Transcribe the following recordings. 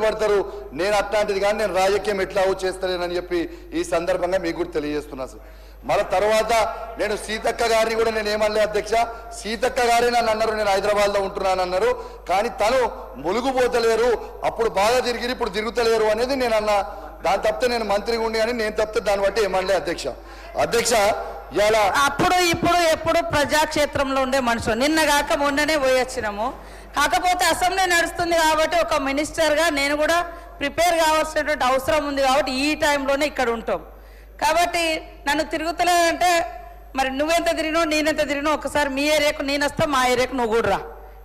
పడతారు. నేను అట్లాంటిది కానీ నేను రాజకీయం ఎట్లా చేస్తలేనని చెప్పి ఈ సందర్భంగా మీకు కూడా తెలియజేస్తున్నా సార్. మళ్ళీ తర్వాత నేను సీతక్క గారిని కూడా నేను ఏమనలే అధ్యక్ష. సీతక్క గారే నన్ను అన్నారు నేను హైదరాబాద్లో ఉంటున్నాను అన్నారు కానీ తను ములుగుపోతలేరు. అప్పుడు బాగా తిరిగి ఇప్పుడు తిరుగుతలేరు అనేది నేను అన్న. దాని తప్పితే నేను మంత్రిగా ఉండి కానీ నేను తప్పితే దాన్ని బట్టి ఏమనలే అధ్యక్ష. అధ్యక్ష అప్పుడు ఇప్పుడు ఎప్పుడు ప్రజాక్షేత్రంలో ఉండే మనుషులు. నిన్న కాక మొన్ననే పోయొచ్చినాము కాకపోతే అసెంబ్లీ నడుస్తుంది కాబట్టి ఒక మినిస్టర్గా నేను కూడా ప్రిపేర్ కావాల్సినటువంటి అవసరం ఉంది కాబట్టి ఈ టైంలోనే ఇక్కడ ఉంటాం. కాబట్టి నన్ను తిరుగుతలేదంటే మరి నువ్వెంత తిరిగినో నేనెంత తిరిగినో ఒకసారి మీ ఏరియాకు నేను వస్తా మా ఏరియాకు నువ్వు కూడా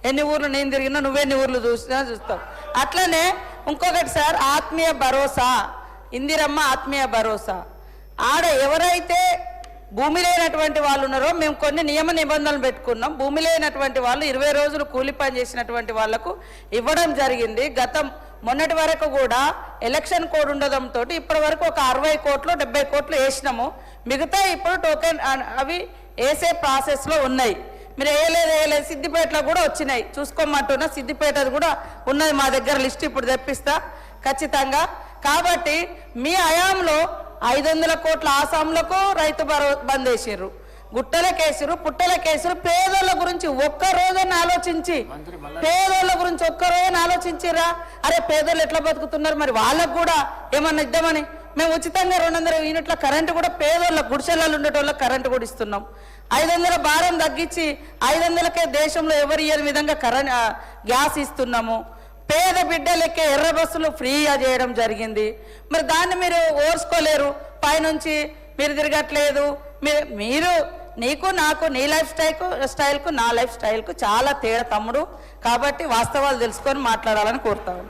ఎన్ని ఊర్లు నేను తిరిగినా నువ్వెన్ని ఊర్లు చూసినా చూస్తావు. అట్లనే ఇంకొకటి సార్ ఆత్మీయ భరోసా. ఇందిరమ్మ ఆత్మీయ భరోసా. ఆడ ఎవరైతే భూమి లేనటువంటి వాళ్ళు ఉన్నారో మేము కొన్ని నియమ నిబంధనలు పెట్టుకున్నాం. భూమి లేనటువంటి వాళ్ళు ఇరవై రోజులు కూలి పని చేసినటువంటి వాళ్ళకు ఇవ్వడం జరిగింది. గతం మొన్నటి వరకు కూడా ఎలక్షన్ కోడ్ ఉండడంతో ఇప్పటి వరకు ఒక అరవై కోట్లు డెబ్బై కోట్లు వేసినాము. మిగతా ఇప్పుడు టోకెన్ అవి వేసే ప్రాసెస్లో ఉన్నాయి. మీరు వేయలేదు వేయలేదు సిద్దిపేటలో కూడా వచ్చినాయి. చూసుకోమంటున్నా సిద్దిపేటది కూడా ఉన్నది మా దగ్గర లిస్ట్ ఇప్పుడు తెప్పిస్తా. ఖచ్చితంగా. కాబట్టి మీ హయాంలో ఐదు వందల కోట్ల ఆసాంలకు రైతు బంద్ వేసిర్రు గుట్టలకేసిరు పుట్టలకేసిరు పేదోళ్ళ గురించి ఒక్క రోజున ఆలోచించి పేదోళ్ళ గురించి ఒక్క రోజున ఆలోచించిరా? అరే పేదోళ్ళు ఎట్లా బతుకుతున్నారు మరి? వాళ్ళకు కూడా ఏమన్నా ఇద్దామని? మేము ఉచితంగా రెండు వందల యూనిట్ల కరెంటు కూడా పేదోళ్ళ గుడిసెలలో ఉండేటోళ్ళకి కరెంటు కూడా ఇస్తున్నాం. ఐదు వందల భారం తగ్గించి ఐదు వందలకే దేశంలో ఎవరు ఇయ్యని విధంగా కరెంట్ గ్యాస్ ఇస్తున్నాము. పేద బిడ్డలకే ఎర్ర బస్సులు ఫ్రీగా చేయడం జరిగింది. మరి దాన్ని మీరు ఓర్చుకోలేరు. పైనుంచి మీరు తిరగట్లేదు. మీరు మీరు నీకు నాకు నీ లైఫ్ స్టైల్కు స్టైల్కు నా లైఫ్ స్టైల్కు చాలా తేడా తమ్ముడు. కాబట్టి వాస్తవాలు తెలుసుకొని మాట్లాడాలని కోరుతాను.